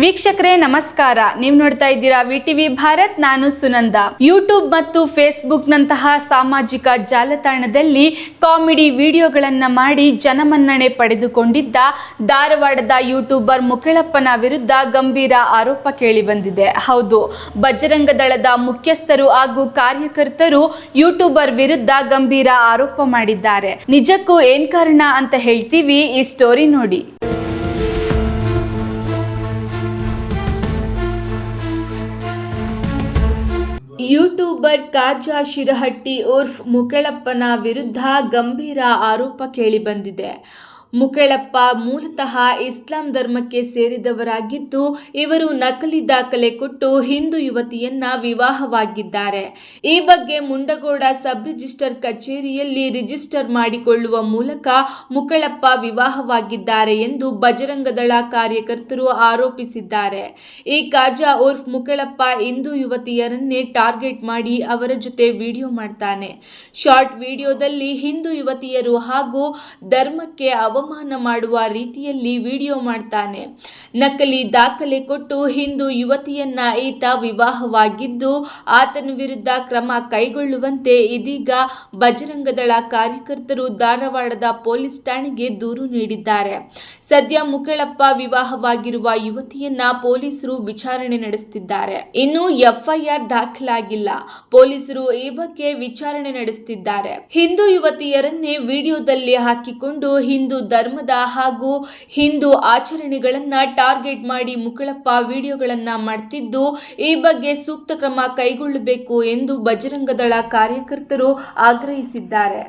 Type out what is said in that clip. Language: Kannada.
ವೀಕ್ಷಕರೇ, ನಮಸ್ಕಾರ. ನೀವು ನೋಡ್ತಾ ಇದ್ದೀರಾ ವಿ ಟಿವಿ ಭಾರತ್, ನಾನು ಸುನಂದ. ಯೂಟ್ಯೂಬ್ ಮತ್ತು ಫೇಸ್ಬುಕ್ ನಂತಹ ಸಾಮಾಜಿಕ ಜಾಲತಾಣದಲ್ಲಿ ಕಾಮಿಡಿ ವಿಡಿಯೋಗಳನ್ನ ಮಾಡಿ ಜನಮನ್ನಣೆ ಪಡೆದುಕೊಂಡಿದ್ದ ಧಾರವಾಡದ ಯೂಟ್ಯೂಬರ್ ಮುಖಳಪ್ಪನ ವಿರುದ್ಧ ಗಂಭೀರ ಆರೋಪ ಕೇಳಿಬಂದಿದೆ. ಹೌದು, ಬಜರಂಗ ದಳದ ಮುಖ್ಯಸ್ಥರು ಹಾಗೂ ಕಾರ್ಯಕರ್ತರು ಯೂಟ್ಯೂಬರ್ ವಿರುದ್ಧ ಗಂಭೀರ ಆರೋಪ ಮಾಡಿದ್ದಾರೆ. ನಿಜಕ್ಕೂ ಏನ್ ಕಾರಣ ಅಂತ ಹೇಳ್ತೀವಿ ಈ ಸ್ಟೋರಿ ನೋಡಿ. ಯೂಟ್ಯೂಬರ್ ಕಾಜಾ ಶಿರಹಟ್ಟಿ ಉರ್ಫ್ ಮುಕಳಪ್ಪನ ವಿರುದ್ಧ ಗಂಭೀರ ಆರೋಪ ಕೇಳಿಬಂದಿದೆ ಮುಕಳಪ್ಪ ಮೂಲತಃ ಇಸ್ಲಾಂ ಧರ್ಮಕ್ಕೆ ಸೇರಿದವರಾಗಿದ್ದು, ಇವರು ನಕಲಿ ದಾಖಲೆ ಕೊಟ್ಟು ಹಿಂದೂ ಯುವತಿಯನ್ನ ವಿವಾಹವಾಗಿದ್ದಾರೆ. ಈ ಬಗ್ಗೆ ಮುಂಡಗೋಡ ಸಬ್ ರಿಜಿಸ್ಟರ್ ಕಚೇರಿಯಲ್ಲಿ ರಿಜಿಸ್ಟರ್ ಮಾಡಿಕೊಳ್ಳುವ ಮೂಲಕ ಮುಕಳಪ್ಪ ವಿವಾಹವಾಗಿದ್ದಾರೆ ಎಂದು ಬಜರಂಗದಳ ಕಾರ್ಯಕರ್ತರು ಆರೋಪಿಸಿದ್ದಾರೆ. ಈ ಕಾಜಾ ಉರ್ಫ್ ಮುಕಳಪ್ಪ ಹಿಂದೂ ಯುವತಿಯರನ್ನೇ ಟಾರ್ಗೆಟ್ ಮಾಡಿ ಅವರ ಜೊತೆ ವಿಡಿಯೋ ಮಾಡ್ತಾನೆ. ಶಾರ್ಟ್ ವಿಡಿಯೋದಲ್ಲಿ ಹಿಂದೂ ಯುವತಿಯರು ಹಾಗೂ ಧರ್ಮಕ್ಕೆ ಅವಮಾನ ಮಾಡುವ ರೀತಿಯಲ್ಲಿ ವಿಡಿಯೋ ಮಾಡ್ತಾನೆ. ನಕಲಿ ದಾಖಲೆ ಕೊಟ್ಟು ಹಿಂದೂ ಯುವತಿಯನ್ನ ಈತ ವಿವಾಹವಾಗಿದ್ದು, ಆತನ ವಿರುದ್ಧ ಕ್ರಮ ಕೈಗೊಳ್ಳುವಂತೆ ಇದೀಗ ಬಜರಂಗದಳ ಕಾರ್ಯಕರ್ತರು ಧಾರವಾಡದ ಪೊಲೀಸ್ ಠಾಣೆಗೆ ದೂರು ನೀಡಿದ್ದಾರೆ. ಸದ್ಯ ಮುಕಳಪ್ಪ ವಿವಾಹವಾಗಿರುವ ಯುವತಿಯನ್ನ ಪೊಲೀಸರು ವಿಚಾರಣೆ ನಡೆಸುತ್ತಿದ್ದಾರೆ ಇನ್ನು ಎಫ್ಐಆರ್ ದಾಖಲಾಗಿಲ್ಲ. ಪೊಲೀಸರು ಈ ಬಗ್ಗೆ ವಿಚಾರಣೆ ನಡೆಸುತ್ತಿದ್ದಾರೆ ಹಿಂದೂ ಯುವತಿಯರನ್ನೇ ವಿಡಿಯೋದಲ್ಲಿ ಹಾಕಿಕೊಂಡು ಹಿಂದೂ ಧರ್ಮದ ಹಾಗೂ ಹಿಂದೂ ಆಚರಣೆಗಳನ್ನ ಟಾರ್ಗೆಟ್ ಮಾಡಿ ಮುಕುಳಪ್ಪ ವಿಡಿಯೋಗಳನ್ನ ಮಾಡ್ತಿದ್ದು ಈ ಬಗ್ಗೆ ಸೂಕ್ತ ಕ್ರಮ ಕೈಗೊಳ್ಳಬೇಕು ಎಂದು ಬಜರಂಗದಳ ಕಾರ್ಯಕರ್ತರು ಆಗ್ರಹಿಸಿದ್ದಾರೆ.